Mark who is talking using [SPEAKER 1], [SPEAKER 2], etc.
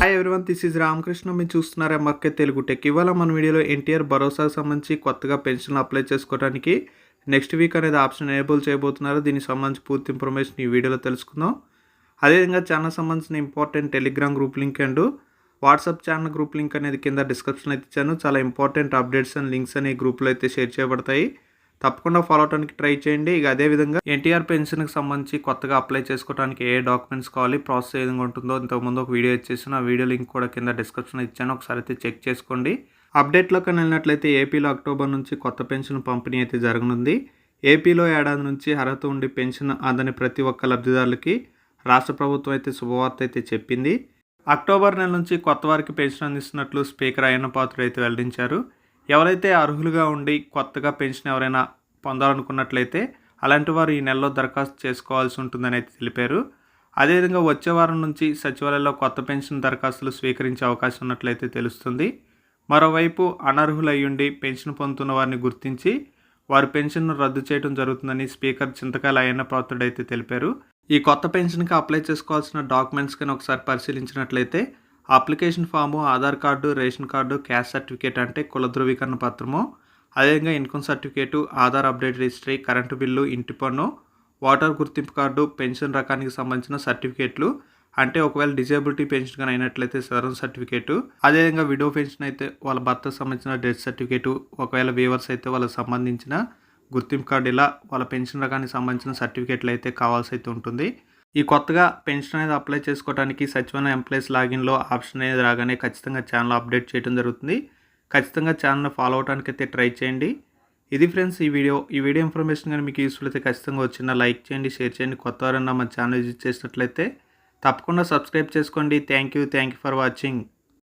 [SPEAKER 1] Hi everyone this is Ramakrishna మీరు చూస్తున్నారు MRK Telugu tech ఇవాళ మన వీడియోలో ఎన్టీఆర్ భరోసాకు సంబంధించి కొత్తగా పెన్షన్ అప్లై చేసుకోవడానికి నెక్స్ట్ వీక్ అనేది ఆప్షన్ ఎనేబుల్ చేయబోతున్నారు. దీనికి సంబంధించి పూర్తి ఇన్ఫర్మేషన్ ఈ వీడియోలో తెలుసుకుందాం. అదేవిధంగా ఛానల్ సంబంధించిన important telegram group link and WhatsApp channel group link అనేది కింద డిస్క్రిప్షన్ అయితే ఇచ్చాను. చాలా ఇంపార్టెంట్ అప్డేట్స్ అండ్ లింక్స్ అనే గ్రూప్లో అయితే షేర్ చేయబడతాయి. తప్పకుండా ఫాలో అవడానికి ట్రై చేయండి. ఇక అదేవిధంగా ఎన్టీఆర్ పెన్షన్కి సంబంధించి కొత్తగా అప్లై చేసుకోవడానికి ఏ డాక్యుమెంట్స్ కావాలి ప్రాసెస్ ఏ విధంగా ఉంటుందో ఇంతకుముందు ఒక వీడియో ఇచ్చేసాను. ఆ వీడియో లింక్ కూడా కింద డిస్క్రిప్షన్ ఇచ్చాను. ఒకసారి అయితే చెక్ చేసుకోండి. అప్డేట్లోకి వెళ్ళినట్లయితే ఏపీలో అక్టోబర్ నుంచి కొత్త పెన్షన్ పంపిణీ అయితే జరగనుంది. ఏపీలో ఏడాది నుంచి అర్హత ఉండి పెన్షన్ అందని ప్రతి ఒక్క లబ్ధిదారులకి రాష్ట్ర ప్రభుత్వం అయితే శుభవార్త అయితే చెప్పింది. అక్టోబర్ నెల నుంచి కొత్త వారికి పెన్షన్ అందిస్తున్నట్లు స్పీకర్ అయ్యన్న పాత్రుడు అయితే వెల్లడించారు. ఎవరైతే అర్హులుగా ఉండి కొత్తగా పెన్షన్ ఎవరైనా పొందాలనుకున్నట్లయితే అలాంటి వారు ఈ నెలలో దరఖాస్తు చేసుకోవాల్సి ఉంటుందని అయితే తెలిపారు. అదేవిధంగా వచ్చే వారం నుంచి సచివాలయంలో కొత్త పెన్షన్ దరఖాస్తులు స్వీకరించే అవకాశం ఉన్నట్లయితే తెలుస్తుంది. మరోవైపు అనర్హులయ్యుండి పెన్షన్ పొందుతున్న వారిని గుర్తించి వారి పెన్షన్ను రద్దు చేయడం జరుగుతుందని స్పీకర్ చింతకాయల అయ్యన్న పాత్రుడు అయితే తెలిపారు. ఈ కొత్త పెన్షన్కి అప్లై చేసుకోవాల్సిన డాక్యుమెంట్స్ కానీ ఒకసారి పరిశీలించినట్లయితే application form Aadhaar card ration card caste certificate అంటే కుల ధృవీకరణ పత్రము. అదేవిధంగా income certificate Aadhaar update registry current bill ఇంటి పన్ను వాటర్ గుర్తింపు కార్డు పెన్షన్ రకానికి సంబంధించిన సర్టిఫికేట్లు అంటే ఒకవేళ డిజేబిలిటీ పెన్షన్ కానీ అయినట్లయితే సదరన్ సర్టిఫికేటు. అదేవిధంగా విడో పెన్షన్ అయితే వాళ్ళ భర్తకు సంబంధించిన డెత్ సర్టిఫికేటు ఒకవేళ వీవర్స్ అయితే వాళ్ళకి సంబంధించిన గుర్తింపు కార్డు ఇలా వాళ్ళ పెన్షన్ రకానికి సంబంధించిన సర్టిఫికేట్లు అయితే కావాల్సి అయితే ఉంటుంది. ఈ కొత్తగా పెన్షన్ అనేది అప్లై చేసుకోవడానికి సచివాలయం ఎంప్లాయీస్ లాగిన్లో ఆప్షన్ అనేది రాగానే ఖచ్చితంగా ఛానల్ అప్డేట్ చేయడం జరుగుతుంది. ఖచ్చితంగా ఛానల్ ఫాలో అవడానికి అయితే ట్రై చేయండి. ఇది ఫ్రెండ్స్ ఈ వీడియో. ఈ వీడియో ఇన్ఫర్మేషన్ కానీ మీకు యూస్ఫుల్ అయితే ఖచ్చితంగా వచ్చిన లైక్ చేయండి షేర్ చేయండి. కొత్త వారన్నా మన ఛానల్ విజిట్ చేసినట్లయితే తప్పకుండా సబ్స్క్రైబ్ చేసుకోండి. Thank you. Thank you for watching.